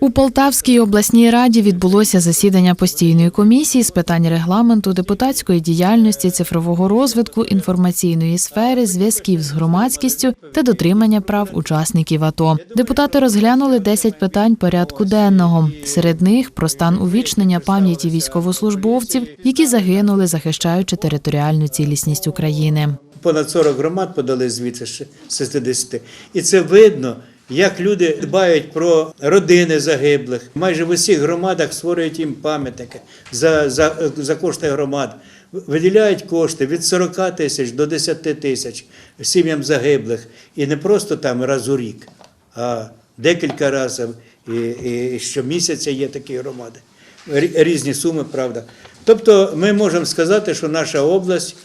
У Полтавській обласній раді відбулося засідання постійної комісії з питань регламенту, депутатської діяльності, цифрового розвитку, інформаційної сфери, зв'язків з громадськістю та дотримання прав учасників АТО. Депутати розглянули 10 питань порядку денного. Серед них про стан увічнення пам'яті військовослужбовців, які загинули, захищаючи територіальну цілісність України. Понад 40 громад подали звідси ще з 60. І це видно, як люди дбають про родини загиблих. Майже в усіх громадах створюють їм пам'ятники за, за, за кошти громад. Виділяють кошти від 40 тисяч до 10 тисяч сім'ям загиблих. І не просто там раз у рік, а декілька разів. І, і, щомісяця є такі громади. Різні суми, правда. Тобто ми можемо сказати, що наша область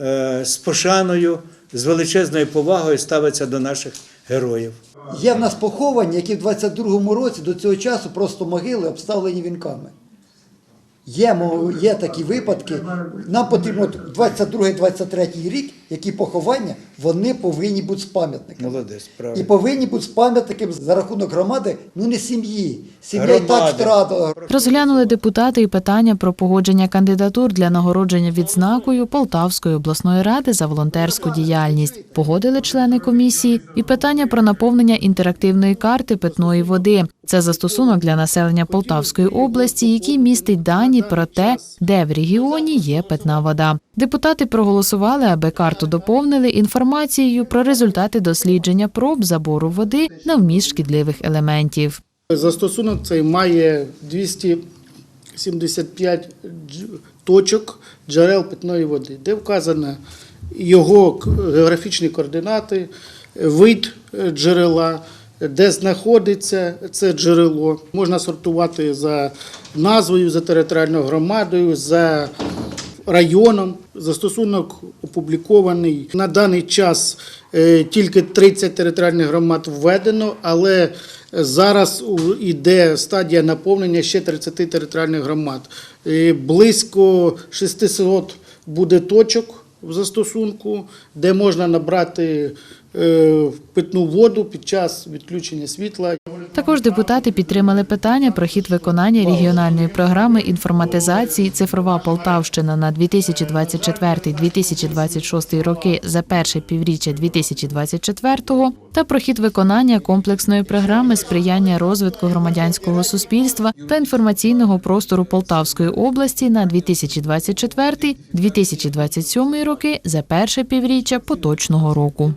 е, з пошаною, з величезною повагою ставиться до наших героїв. Є в нас поховані, які в 22-му році до цього часу просто могили обставлені вінками. Є, є такі випадки. Нам потрібно 22-23 рік, які поховання, вони повинні бути з пам'ятниками. Молодець, І повинні бути з пам'ятниками за рахунок громади, ну не сім'ї. Сім'я і так Громади. втратила. Розглянули депутати і питання про погодження кандидатур для нагородження відзнакою Полтавської обласної ради за волонтерську діяльність. Погодили члени комісії і питання про наповнення інтерактивної карти питної води. Це застосунок для населення Полтавської області, який містить дані про те, де в регіоні є питна вода. Депутати проголосували, аби карту доповнили інформацією про результати дослідження проб забору води на вміст шкідливих елементів. Застосунок цей має 275 дж- точок джерел питної води, де вказано його географічні координати, вид е, джерела, де знаходиться це джерело. Можна сортувати за назвою, за територіальною громадою, за районом. Застосунок опублікований. На даний час е, тільки 30 територіальних громад введено, але зараз іде стадія наповнення ще 30 територіальних громад. Близько 600 буде точок в застосунку, де можна набрати е, питну воду під час відключення світла. Також депутати підтримали питання про хід виконання регіональної програми інформатизації Цифрова Полтавщина на 2024-2026 роки за перше півріччя 2024 та про хід виконання комплексної програми сприяння розвитку громадянського суспільства та інформаційного простору Полтавської області на 2024-2027 роки за перше півріччя поточного року.